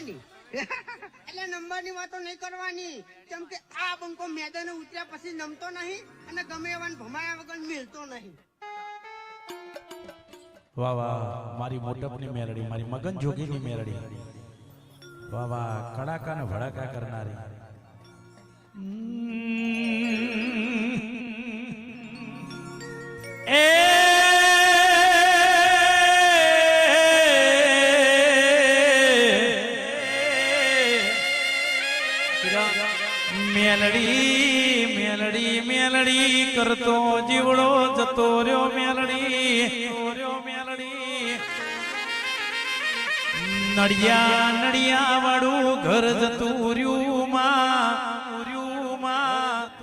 હોય ને એટલે નંબરની વાતો નહીં કરવાની. કેમ કે આ બંકો મેદાને ઉતર્યા પછી નમતો નહીં અને ગમે એવાને ભમાયા વગર મિલતો નહીં. વાહ વાહ મારી મોટપની મેરડી મારી મગન જોગીની મેરડી. વાહ વાહ કડાકા ને ભડાકા કરનારી. મેલડી મેલડી મેલડી કરતો જીવડો જતો રહ્યો મેલડી. નડિયા નડિયા વાળું ઘર જતું રહ્યું માં.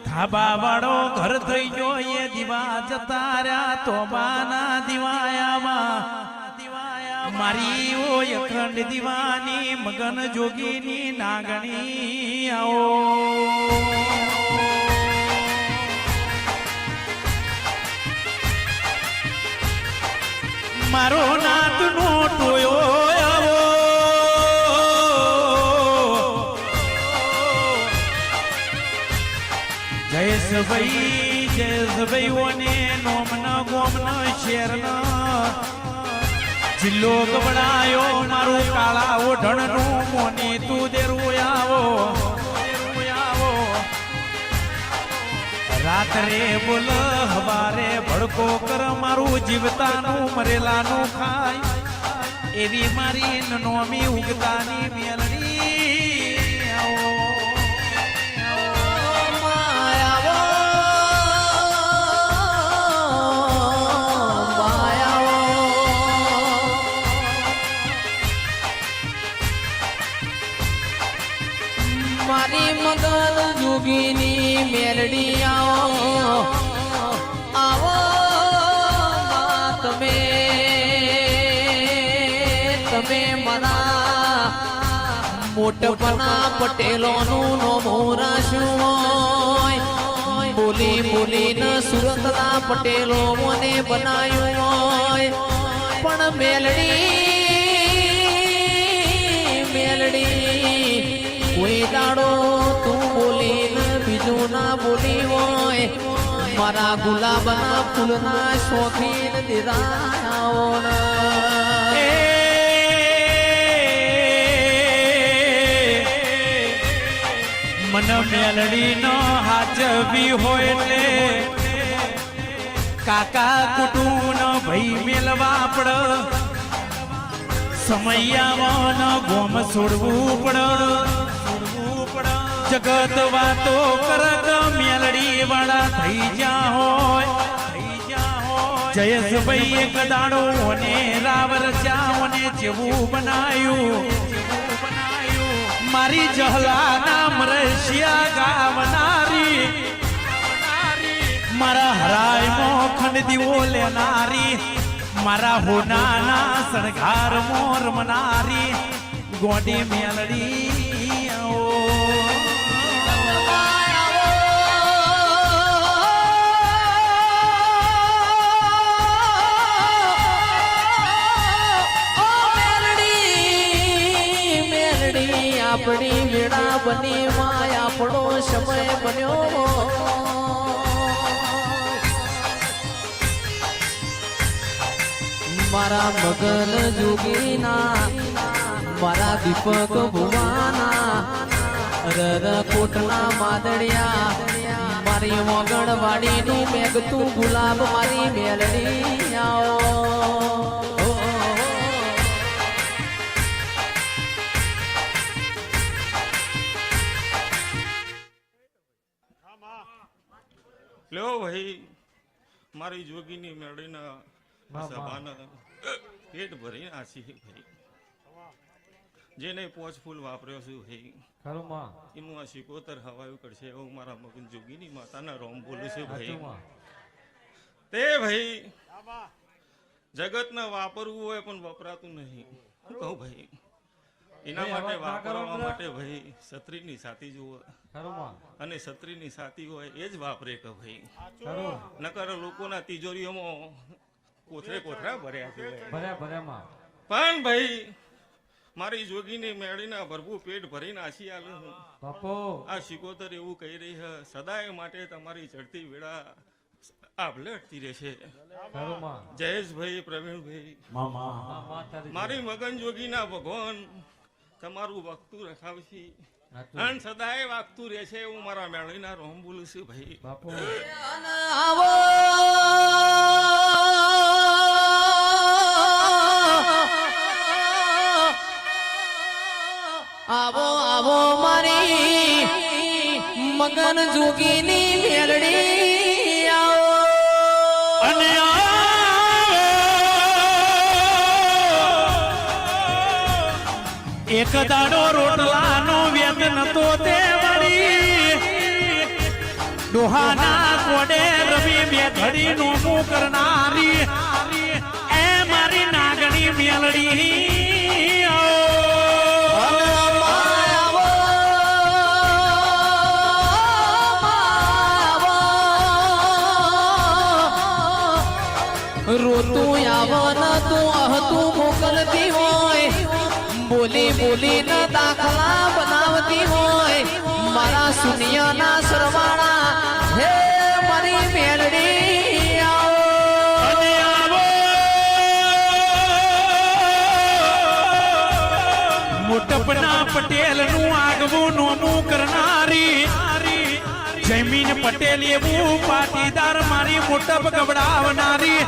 ધાબા વાળો ઘર થઈ ગયો એ દીવા જતા રહ્યા તો બાના દિવાયામાં મારી ઓય અખંડ દીવાની, મગન જોગીની નાગણી આવો. મારો નાથ નો ટોયો આવો. જયેશભાઈ જયેશભાઈ ઓને નોમના ગોમના શેરના જિલ્લો ગબડાયો, મારું કાળા ઓઢણનું મોની તું દેરું આવો, રાત્રે બોલ, હવારે ભડકો કર, મારું જીવતાનું મરેલાનું ખાય. એવી મારી નોમી ઉગતાની મેલડી મોટપના પટેલોનું નોમું રાખ્યું હોય. બોલી બોલીને સુરતના પટેલો મને બનાવ્યું હોય. પણ મેલડી મેલડી, કોઈ દાડો તું બોલી બીજું ના બોલી હોય. મારા ગુલાબના ફૂલના શોખીન દીદાઓ મન મેલડી નો હાજવી હોય એટલે કાકા કુટુંબનો ભાઈ મેલવા પડ સમૈયામાં ગોમ છોડવું પડ. જગત વાતો કરત મેલડી વાળા થઈ જા હોય. જયેશભાઈ એક દાડો અને રાવર ચાઓને જેવું બનાયું. મારી જહલા નામ રશિયા ગાવનારી. મારા હરાય મો ખંડ દીવો લેનારી. મારા હોનાના શણગાર મોર મનારી ગોડી મેલડી આપણી વેળા બની માં આપણો સમય બન્યો. મારા મગન જોગીના, મારા દીપક ભુવાના, રર કોટના માદડિયા, મારી વગણ વાડીનું મેઘતું ગુલાબ મારી મેલડી આવો. લ્યો ભાઈ મારી જોગીની મેળીના સભાના પેટ ભરી આસી ભાઈ. જેને પોચ ફૂલ વાપર્યો છું ભાઈ. એનું આ શિકોતર હવાયું કરશે એવું મારા મગન જોગીની માતાના રોમ બોલું છું ભાઈ. તે ભાઈ જગતને વાપરવું હોય પણ વપરાતું નહીં. હું કહું ભાઈ એના માટે વાપરવા માટે ભાઈ છત્રીની સાથી જુઓ. અને છત્રીની સાથી હોય એ જ વાપરે કે ભાઈ. નકર લોકોના તિજોરીઓમાં કોથરે કોથરા ભર્યા છે. પણ ભાઈ મારી જોગીની મેળીના ભરપૂર પેટ ભરીને નાસી આલું બાપુ. આ શિકોતર એવું કહી રહી છે સદાય માટે તમારી ચડતી વેળા આપલે અટતી રહેશે. જયેશભાઈ પ્રવીણભાઈ. મારી મગન જોગીના ભગવાન તમારું વખતું રખાવશી. અન સદાય વાગતું રહેશે હું મારા મેળવીના રોમ બોલું છું ભાઈ. બાપુ. આવો આવો મારી મગન જોગીની મેલડી એક દાડો રોટલાનો વ્યંગ નતો તે વળી. ડોહાના કોડે રવિ બે ઘડી નોમું કરનારી. એ મારી નાગણી મેલડી. રોતું આવન તું અહતું મોકલતી હોય બોલી બોલી દાખલા બનાવતી હોય. મારા શૂન્યના સરવાળા હે મારી મેળડી મોટપના પટેલનું આગવું નોનું કરનારી. જમીન પટેલ એવું પાટીદાર મારી મોટપ ગબડાવનારી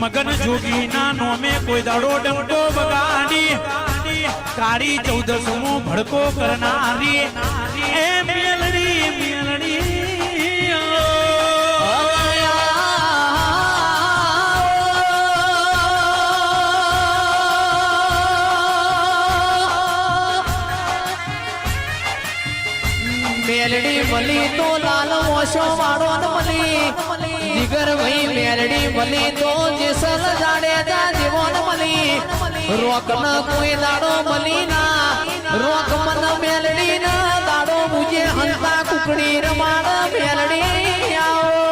મગન જોગીના નોમે કોઈ દાડો ડંકો વગાડી કાળી ચૌદસમો ભડકો કરનારી. એ મેલડી મેલડી. મેલડી મલી તો લાલ ઓછો વાળો ન મલી. જીગર ભાઈ મેરડી મલી તો જેસલ જાડેજા જેવો ન મલી. રોક ન કોઈ દાડો મલી ના. રોક મન મેલડી ના, દાડો મુજે હંતા કુકડી રમાડ મેલડી. આવો.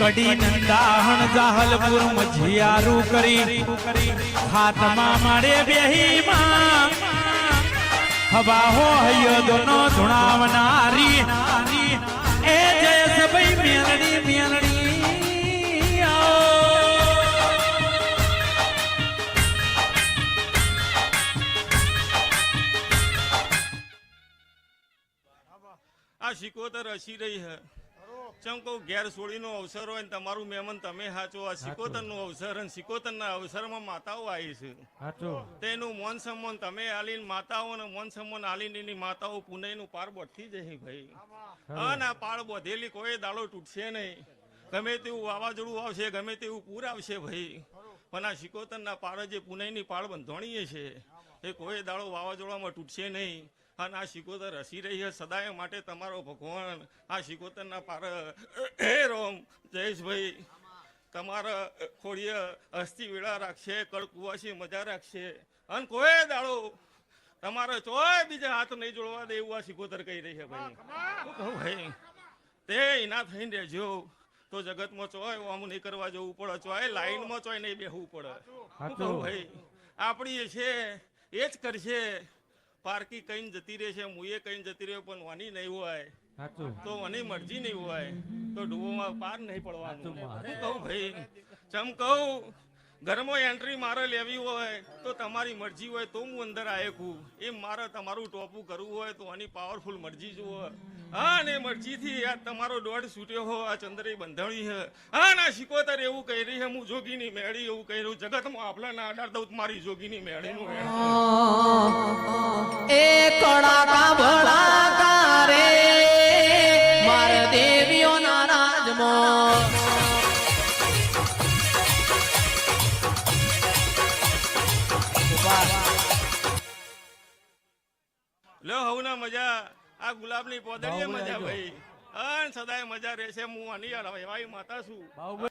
કડી નંદાહણ જાહલપુર મજિયારું કરી. હાથમાં મારે બેહીમાં. હવા હૈયો દોનો ધુણાવનારી. એ જયેશભાઈ મેલડી મેલડી. આવો. આ શિકોતર હસી રહી છે ચમ કહું ઘેર છોડીનો અવસર હોય ને તમારું મહેમાન તમે સાચો આ શિકોતરનું અવસર અને સિકોતરના અવસરમાં માતાઓ આવી છે. તેનું મોન સન્માન તમે આલીને માતાઓ અને મોન સન્માન આલીને એની માતાઓ પુનઃનું પાર બધી જશે ભાઈ. અને આ પાળ બોધેલી કોઈ દાડો તૂટશે નહીં. ગમે તેવું વાવાઝોડું આવશે ગમે તેવું પૂર આવશે ભાઈ. પણ આ સિકોતરના પાળ જે પુનઃની પાળ બંધોણીએ છે એ કોઈ દાડો વાવાઝોડામાં તૂટશે નહીં. અને આ શિકોતર હસી રહી છે. સદાય માટે તમારો ભગવાન આ શિકોતરના પાર હે રોમ જયેશભાઈ તમારા ખોડીએ અસ્થિ વેળા રાખશે કડકુવાસી મજા રાખશે. અને કોઈ દાડો તમારે ચોય બીજા હાથ નહીં જોડવા દે એવું આ શિકોતર કહી રહી છે ભાઈ. હું કહું ભાઈ તે એના થઈને રહેજો. તો જગતમાં ચોય આમ નહીં કરવા જવું પડે. ચોય લાઈનમાં ચોય નહીં બેહવું પડે. ભાઈ આપણી એ છે એ જ કરશે. પારકી કઈ જતી રહે છે મુએ કઈ જતી રહ્યો પણ વાની નહીં હોય. તો મને મરજી નહીં હોય. તો ડૂબોમાં પાર નહીં પડવાનું. હું કહું ભાઈ ચમ કહું? ઘરમાં એન્ટ્રી મારે લેવી હોય, તો તમારી મરજી હોય તો હું અંદર આયકું એ મારે તમારું ટોપું કરવું હોય તો આની પાવરફુલ મરજી જુઓ. હા ને મરજીથી આ તમારો દોઢ છૂટ્યો હો, આ ચંદ્રી બંધાણી હે. હા, ના શિકોતર એવું કહી રહી હે, હું જોગીની મેળી એવું કહી રહ્યું જગતમાં આપલા ના અડાડ દઉં મારી જોગીની મેળીનું એ કળા ભડાકા મજા. આ ગુલાબની પોદળીએ મજા ભાઈ. અન સદાય મજા રહેશે. હું આની ભાઈ માતા છું.